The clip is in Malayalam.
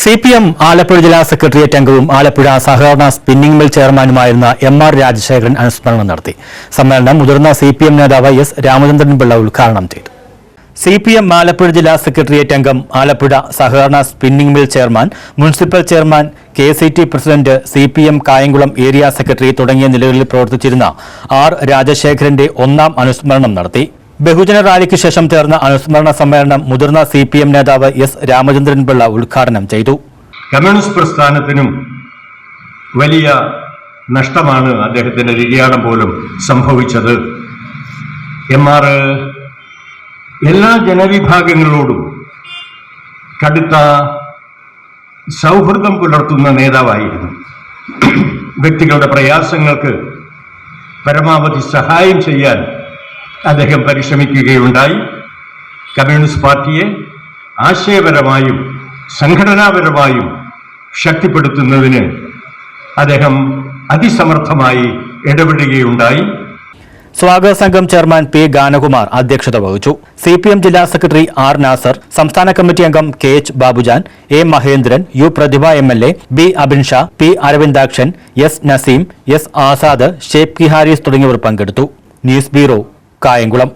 സി പി എം ആലപ്പുഴ ജില്ലാ സെക്രട്ടേറിയറ്റ് അംഗവും ആലപ്പുഴ സഹകരണ സ്പിന്നിംഗ് മിൽ ചെയർമാനുമായിരുന്ന എം ആർ രാജശേഖരൻ അനുസ്മരണം നടത്തി. സമ്മേളനം മുതിർന്ന സി പി എം നേതാവ് എസ് രാമചന്ദ്രൻ പിള്ള ഉദ്ഘാടനം ചെയ്തു. സി പി എം ആലപ്പുഴ ജില്ലാ സെക്രട്ടേറിയറ്റ് അംഗം ആലപ്പുഴ സഹകരണ spinning mill chairman municipal chairman K C T president C P M Kayamkulam area secretary തുടങ്ങിയ നിലകളിൽ പ്രവർത്തിച്ചിരുന്ന ആർ രാജശേഖരന്റെ ഒന്നാം അനുസ്മരണം നടത്തി. ബഹുജന റാലിക്ക് ശേഷം ചേർന്ന അനുസ്മരണ സമ്മേളനം മുതിർന്ന സി പി എം നേതാവ് എസ് രാമചന്ദ്രൻ പിള്ള ഉദ്ഘാടനം ചെയ്തു. കമ്മ്യൂണിസ്റ്റ് പ്രസ്ഥാനത്തിനും വലിയ നഷ്ടമാണ് അദ്ദേഹത്തിന്റെ നിര്യാണം പോലും സംഭവിച്ചത്. എം ആർ എല്ലാ ജനവിഭാഗങ്ങളോടും കടുത്ത സൗഹൃദം പുലർത്തുന്ന നേതാവായിരുന്നു. വ്യക്തികളുടെ പ്രയാസങ്ങൾക്ക് പരമാവധി സഹായം ചെയ്യാൻ അദ്ദേഹം പരിശ്രമിക്കുകയുണ്ടായി. കമ്മ്യൂണിസ്റ്റ് പാർട്ടിയെ ആശയപരമായും സംഘടനാപരമായും ശക്തിപ്പെടുത്തുന്നതിന് അദ്ദേഹം അതിസമർത്ഥമായി ഇടപെടുകയുണ്ടായി. സ്വാഗത സംഘം ചെയർമാൻ പി ഗാനകുമാർ അധ്യക്ഷത വഹിച്ചു. സി പി എം ജില്ലാ സെക്രട്ടറി ആർ നാസർ സംസ്ഥാന കമ്മിറ്റി അംഗം K H Babujan A Mahendran U Prathibha M L A B Abin Shah P Aravindakshan S Naseem S Azad Sheikh കി ഹാരിസ് തുടങ്ങിയവർ പങ്കെടുത്തു. News bureau Kayamkulam